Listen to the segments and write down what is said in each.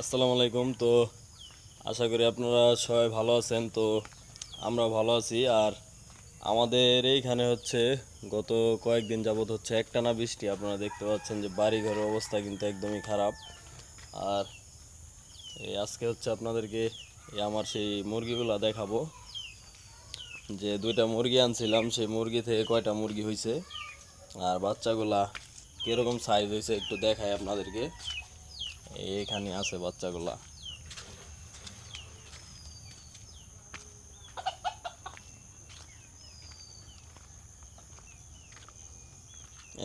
আসসালামু আলাইকুম। তো আশা করি আপনারা সবাই ভালো আছেন। তো আমরা ভালো আছি। আর আমাদের এইখানে হচ্ছে গত কয়েকদিন যাবত হচ্ছে একটানা বৃষ্টি। আপনারা দেখতে পাচ্ছেন যে বাড়ি ঘরের অবস্থা কিন্তু একদমই খারাপ। আর এই আজকে হচ্ছে আপনাদেরকে আমার সেই মুরগিগুলো দেখাবো। যে দুইটা মুরগি আনছিলাম, সেই মুরগি থেকে কয়টা মুরগি হয়েছে আর বাচ্চাগুলা কীরকম সাইজ হয়েছে একটু দেখাই আপনাদেরকে। এইখানে আছে বাচ্চাগুলা।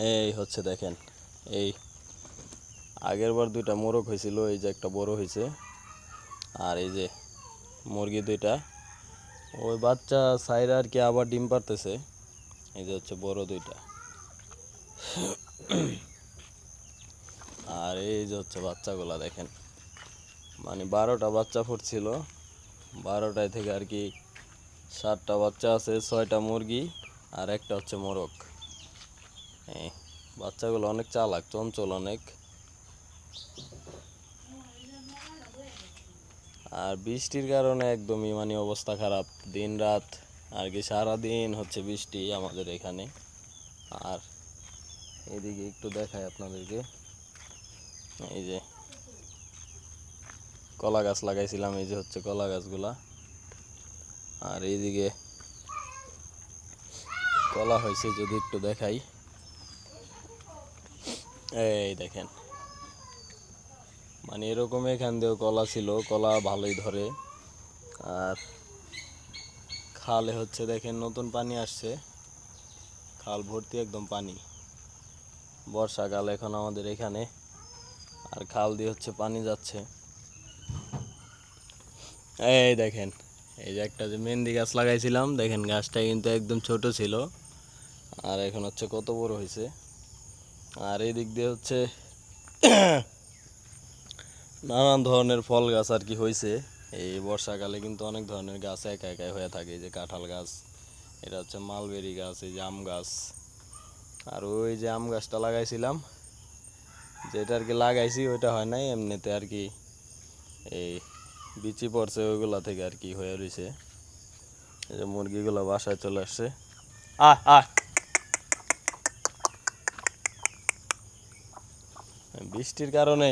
এই হচ্ছে দেখেন, এই আগের বার দুইটা মোরগ হয়েছিল, এই যে একটা বড় হয়েছে, আর এই যে মুরগি দুইটা। ওই বাচ্চা সাইরা আর কি আবার ডিম পারতেছে এই যে হচ্ছে বড় দুইটা। আর এই যে হচ্ছে বাচ্চাগুলা দেখেন। মানে বারোটা বাচ্চা ফুটছিল। বারোটায় থেকে আর কি সাতটা বাচ্চা আছে, ছয়টা মুরগি আর একটা হচ্ছে মোরগ। হ্যাঁ বাচ্চাগুলো অনেক চালাক, চঞ্চল অনেক। আর বৃষ্টির কারণে একদমই মানে অবস্থা খারাপ। দিন রাত আর কি সারাদিন হচ্ছে বৃষ্টি আমাদের এখানে। আর এদিকে একটু দেখায় আপনাদেরকে। এই যে কলা গাছ লাগাইছিলাম, এই যে হচ্ছে কলা গাছগুলা। আর এইদিকে কলা হয়েছে যদি একটু দেখাই। এই দেখেন। মানে এরকম এখান দিয়েও কলা ছিল, কলা ভালোই ধরে। আর খালে হচ্ছে দেখেন নতুন পানি আসছে। খাল ভর্তি একদম পানি। বর্ষাকাল এখন আমাদের এখানে। আর খাল দিয়ে হচ্ছে পানি যাচ্ছে। এই দেখেন, এই যে একটা যে মেহেন্দি গাছ লাগাইছিলাম, দেখেন গাছটা কিন্তু একদম ছোট ছিল। আর এখন হচ্ছে কত বড় হয়েছে আর এই দিক দিয়ে হচ্ছে নানান ধরনের ফল গাছ আর কি হয়েছে এই বর্ষাকালে কিন্তু অনেক ধরনের গাছ একা একাই হয়ে থাকে। যে কাঁঠাল গাছ, এটা হচ্ছে মালবেরি গাছ, এই যে আম গাছ। আর ওই যে আম গাছটা লাগাইছিলাম যেটা আর কি লাগাইছি, ওইটা হয় নাই। এমনিতে আর কি এই বিচি পড়ছে ওইগুলা থেকে আর কি হয়ে রয়েছে এই যে মুরগিগুলো বাসায় চলে আসছে। আহ আহ বৃষ্টির কারণে।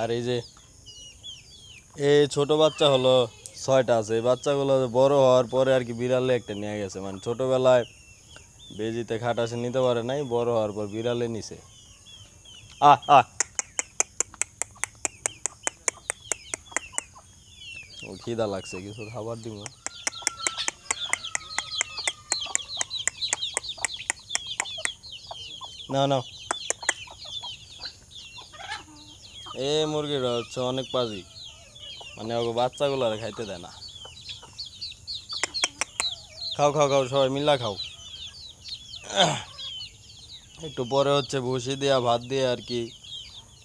আর এই যে, এই ছোট বাচ্চা হলো ছয়টা আছে। এই বাচ্চাগুলো বড় হওয়ার পরে আর কি বিড়ালে একটা নিয়ে গেছে। মানে ছোটবেলায় বেজিতে খাটাসে নিতে পারে নাই, বড় হওয়ার পর বিড়ালে নিছে। আ আ ও খিদা লাগছে, কিছু খাবার দিব? না না এ মুরগিটা হচ্ছে অনেক পাজি। মানে ওকে বাচ্চাগুলো আর খাইতে দেয় না। খাও খাও খাও, সবাই মিল্লা খাও। একটু পরে হচ্ছে ভুসি দেওয়া ভাত দিয়ে আর কি,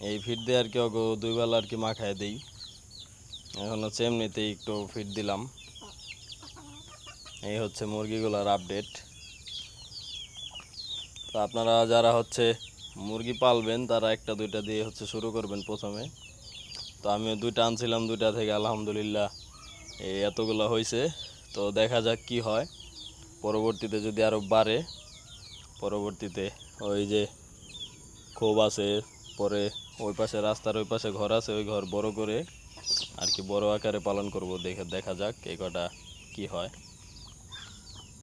এই ফিট দিয়ে আর কি ওকে দুই বেলা আর কি মাখায় দিই। এখন হচ্ছে এমনিতেই একটু ফিট দিলাম। এই হচ্ছে মুরগিগুলোর আপডেট তো আপনারা যারা হচ্ছে মুরগি পালবেন, তারা একটা দুইটা দিয়ে হচ্ছে শুরু করবেন প্রথমে। তো আমি দুইটা আনছিলাম, দুইটা থেকে আলহামদুলিল্লাহ এই এতগুলো হয়েছে তো দেখা যাক কি হয়। পরবর্তীতে যদি আরও বাড়ে, পরবর্তীতে ওই যে ক্ষোভ আছে, পরে ওই পাশে রাস্তার ওই পাশে ঘর আছে, ওই ঘর বড় করে আর কি বড় আকারে পালন করব, দেখে দেখা যাক এই কটা কী হয়।